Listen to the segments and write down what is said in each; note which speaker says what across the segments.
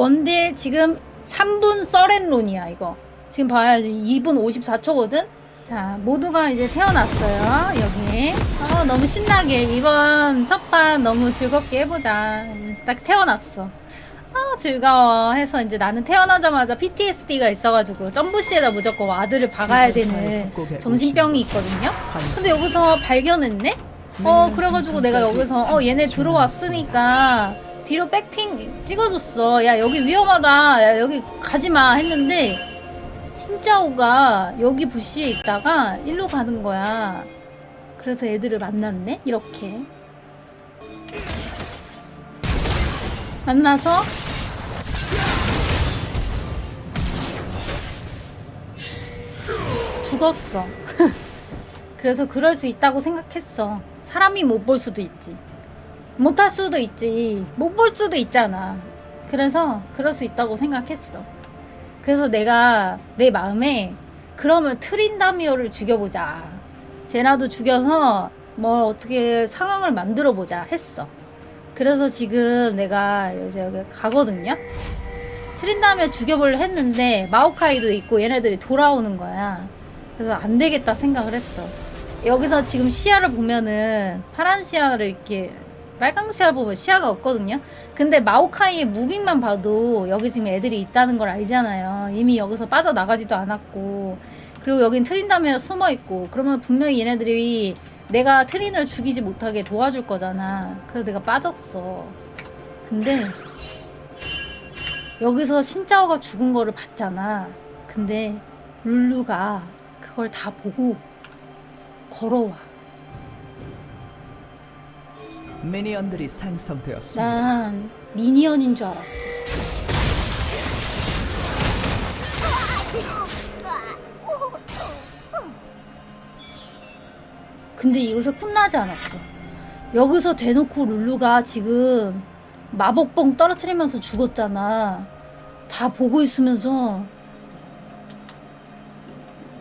Speaker 1: 원딜 지금 3분 서렌론이야 이거. 지금 봐야지 2분 54초거든? 자 모두가 이제 태어났어요 여기. 어, 너무 신나게 이번 첫판 너무 즐겁게 해보자. 딱 태어났어. 아 즐거워 해서 이제 나는 태어나자마자 PTSD가 있어가지고 점부시에다 무조건 와드를 박아야 되는 정신병이 있거든요? 근데 여기서 발견했네? 어 그래가지고 내가 여기서 어 얘네 들어왔으니까 뒤로 백핑 찍어줬어. 야 여기 위험하다. 야 여기 가지 마. 했는데 신짜오가 여기 부시에 있다가 일로 가는 거야. 그래서 애들을 만났네 이렇게. 만나서 죽었어. 그래서 그럴 수 있다고 생각했어. 사람이 못 볼 수도 있지. 못할 수도 있지. 못 볼 수도 있잖아. 그래서 그럴 수 있다고 생각했어. 그래서 내가 내 마음에 그러면 트린다미오를 죽여보자. 제나도 죽여서 뭐 어떻게 상황을 만들어 보자 했어. 그래서 지금 내가 이제 여기 가거든요. 트린다미오 죽여보려 했는데 마오카이도 있고 얘네들이 돌아오는 거야. 그래서 안 되겠다 생각을 했어. 여기서 지금 시야를 보면은 파란 시야를 이렇게 빨강 시야를 보면 시야가 없거든요. 근데 마오카이의 무빙만 봐도 여기 지금 애들이 있다는 걸 알잖아요. 이미 여기서 빠져나가지도 않았고 그리고 여긴 트린다며 숨어 있고 그러면 분명히 얘네들이 내가 트린을 죽이지 못하게 도와줄 거잖아. 그래서 내가 빠졌어. 근데 여기서 신짜오가 죽은 거를 봤잖아. 근데 룰루가 그걸 다 보고 걸어와.
Speaker 2: 미니언들이 생성되었습니다.
Speaker 1: 난 미니언인 줄 알았어. 근데 이것서 끝나지 않았어. 여기서 대놓고 룰루가 지금 마법봉 떨어뜨리면서 죽었잖아. 다 보고 있으면서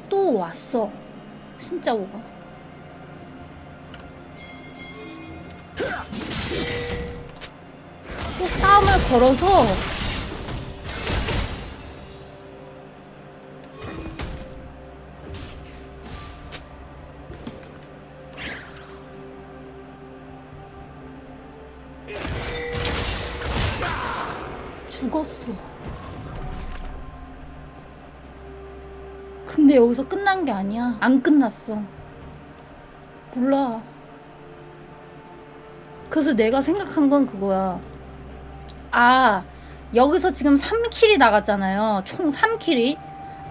Speaker 1: 또 왔어. 진짜 오가. 또 싸움을 걸어서 죽었어. 근데 여기서 끝난 게 아니야. 안 끝났어. 몰라. 그래서 내가 생각한 건 그거야. 아, 여기서 지금 3킬이 나갔잖아요. 총 3킬이.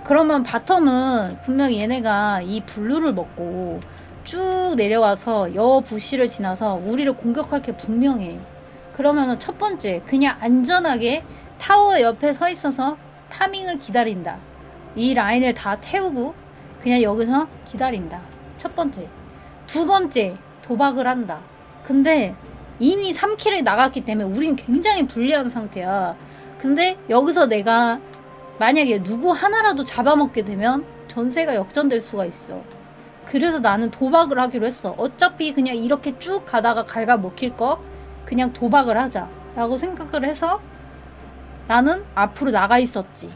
Speaker 1: 그러면 바텀은 분명히 얘네가 이 블루를 먹고 쭉 내려와서 여 부시를 지나서 우리를 공격할 게 분명해. 그러면은 첫 번째, 그냥 안전하게 타워 옆에 서 있어서 타밍을 기다린다. 이 라인을 다 태우고 그냥 여기서 기다린다. 첫 번째. 두 번째, 도박을 한다. 근데 이미 3킬이 나갔기 때문에 우린 굉장히 불리한 상태야. 근데 여기서 내가 만약에 누구 하나라도 잡아먹게 되면 전세가 역전될 수가 있어. 그래서 나는 도박을 하기로 했어. 어차피 그냥 이렇게 쭉 가다가 갉아먹힐 거 그냥 도박을 하자. 라고 생각을 해서 나는 앞으로 나가 있었지.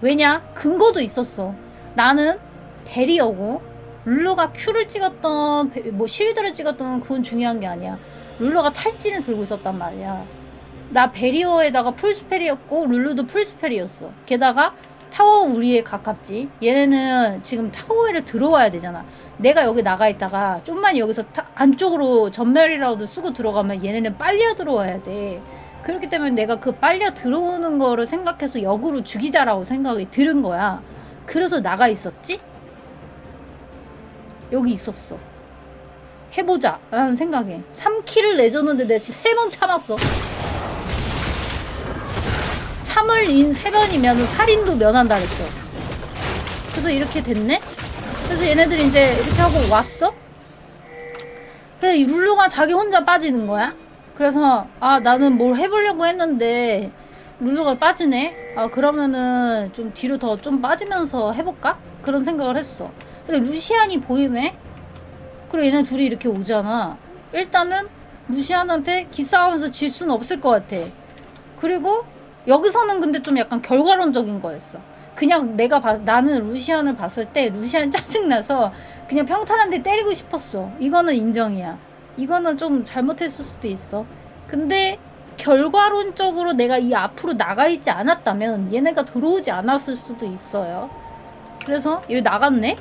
Speaker 1: 왜냐? 근거도 있었어. 나는 베리어고 룰루가 큐를 찍었던 베- 뭐 실드를 찍었던 그건 중요한 게 아니야. 룰루가 탈진을 들고 있었단 말이야. 나 베리어에다가 풀스펠이었고 룰루도 풀스펠이었어. 게다가 타워 우리에 가깝지. 얘네는 지금 타워에를 들어와야 되잖아. 내가 여기 나가 있다가 좀만 여기서 타- 안쪽으로 전멸이라도 쓰고 들어가면 얘네는 빨려 들어와야 돼. 그렇기 때문에 내가 그 빨려 들어오는 거를 생각해서 역으로 죽이자라고 생각이 들은 거야. 그래서 나가 있었지? 여기 있었어. 해보자 라는 생각에. 3킬을 내줬는데 내가 3번 참았어. 참을 인 3번이면 살인도 면한다 그랬어. 그래서 이렇게 됐네? 그래서 얘네들이 이제 이렇게 하고 왔어? 그래서 이 룰루가 자기 혼자 빠지는 거야? 그래서 아 나는 뭘 해보려고 했는데 룰루가 빠지네? 아 그러면은 좀 뒤로 더 좀 빠지면서 해볼까? 그런 생각을 했어. 근데 루시안이 보이네 그리고 얘네 둘이 이렇게 오잖아. 일단은 루시안한테 기싸움에서 질 수는 없을 것 같아. 그리고 여기서는 근데 좀 약간 결과론적인 거였어. 그냥 내가 봐, 나는 루시안을 봤을 때 루시안 짜증나서 그냥 평탄한데 때리고 싶었어. 이거는 인정이야. 이거는 좀 잘못했을 수도 있어. 근데 결과론적으로 내가 이 앞으로 나가 있지 않았다면 얘네가 들어오지 않았을 수도 있어요. 그래서 여기 나갔네?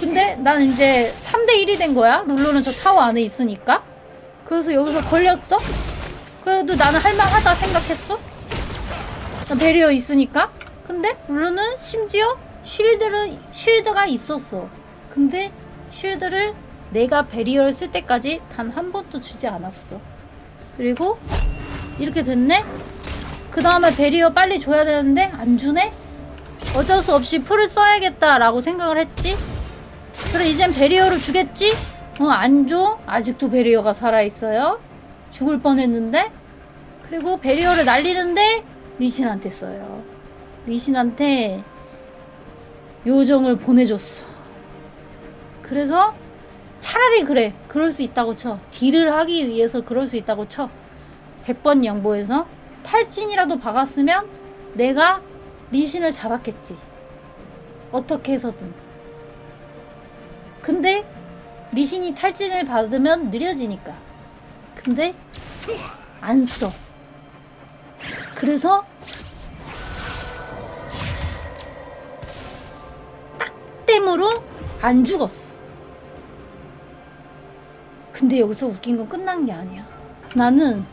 Speaker 1: 근데 난 이제 3대1이 된 거야. 룰루는 저 타워 안에 있으니까. 그래서 여기서 걸렸어? 그래도 나는 할만하다 생각했어? 나 베리어 있으니까. 근데 룰루는 심지어 쉴드를, 쉴드가 있었어. 근데 쉴드를 내가 베리어를 쓸 때까지 단 한 번도 주지 않았어. 그리고 이렇게 됐네? 그 다음에 베리어 빨리 줘야 되는데 안 주네? 어쩔 수 없이 풀을 써야겠다라고 생각을 했지? 그래 이젠 베리어를 주겠지? 어 안 줘? 아직도 베리어가 살아있어요? 죽을 뻔했는데? 그리고 베리어를 날리는데 리신한테 써요 리신한테 요정을 보내줬어 그래서 차라리 그래 그럴 수 있다고 쳐 딜을 하기 위해서 그럴 수 있다고 쳐 100번 양보해서 탈진이라도 박았으면 내가 리신을 잡았겠지 어떻게 해서든 근데 리신이 탈진을 받으면 느려지니까. 근데 안 써. 그래서 딱땜으로 안 죽었어. 근데 여기서 웃긴 건 끝난 게 아니야. 나는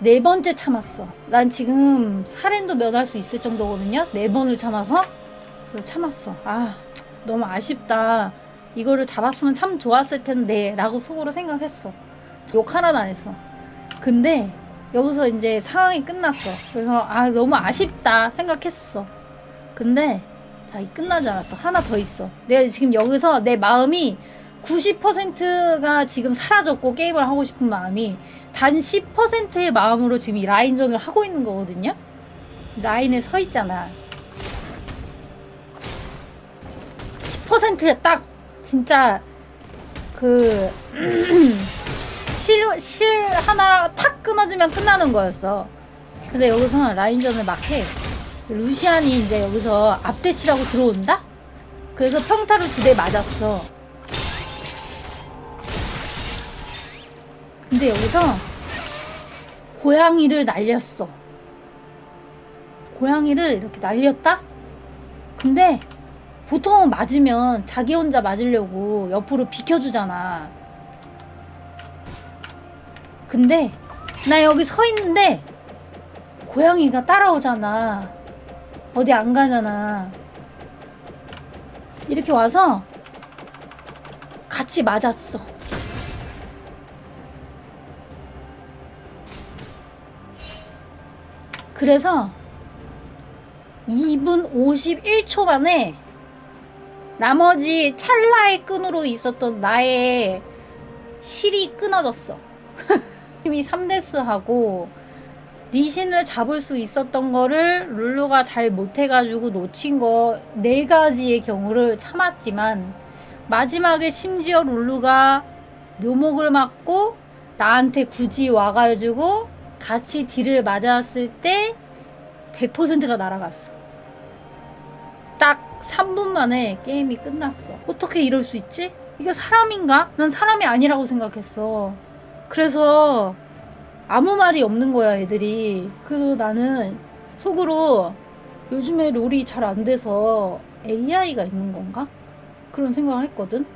Speaker 1: 네 번째 참았어. 난 지금 살인도 면할 수 있을 정도거든요. 네 번을 참아서 참았어. 아 너무 아쉽다. 이거를 잡았으면 참 좋았을 텐데 라고 속으로 생각했어. 욕 하나도 안 했어. 근데 여기서 이제 상황이 끝났어. 그래서 아 너무 아쉽다 생각했어. 근데 자 이 끝나지 않았어. 하나 더 있어. 내가 지금 여기서 내 마음이 90%가 지금 사라졌고 게임을 하고 싶은 마음이 단 10%의 마음으로 지금 이 라인전을 하고 있는 거거든요. 라인에 서 있잖아. 10%에 딱 진짜 그 실, 실 하나 탁 끊어지면 끝나는 거였어. 근데 여기서 라인전을 막 해. 루시안이 이제 여기서 앞대시라고 들어온다? 그래서 평타를 두대 맞았어. 근데 여기서 고양이를 날렸어. 고양이를 이렇게 날렸다? 근데 보통은 맞으면 자기 혼자 맞으려고 옆으로 비켜주잖아. 근데 나 여기 서 있는데 고양이가 따라오잖아. 어디 안 가잖아. 이렇게 와서 같이 맞았어. 그래서 2분 51초 만에 나머지 찰나의 끈으로 있었던 나의 실이 끊어졌어. 이미 3데스하고 니신을 잡을 수 있었던 거를 룰루가 잘 못해가지고 놓친 거 네 가지의 경우를 참았지만 마지막에 심지어 룰루가 묘목을 맞고 나한테 굳이 와가지고 같이 딜을 맞았을 때 100%가 날아갔어. 딱 3분 만에 게임이 끝났어. 어떻게 이럴 수 있지? 이게 사람인가? 난 사람이 아니라고 생각했어. 그래서 아무 말이 없는 거야, 애들이. 그래서 나는 속으로 요즘에 롤이 잘 안 돼서 AI가 있는 건가? 그런 생각을 했거든.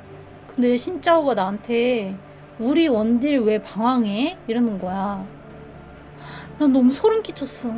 Speaker 1: 근데 신짜오가 나한테 우리 원딜 왜 방황해? 이러는 거야. 난 너무 소름 끼쳤어.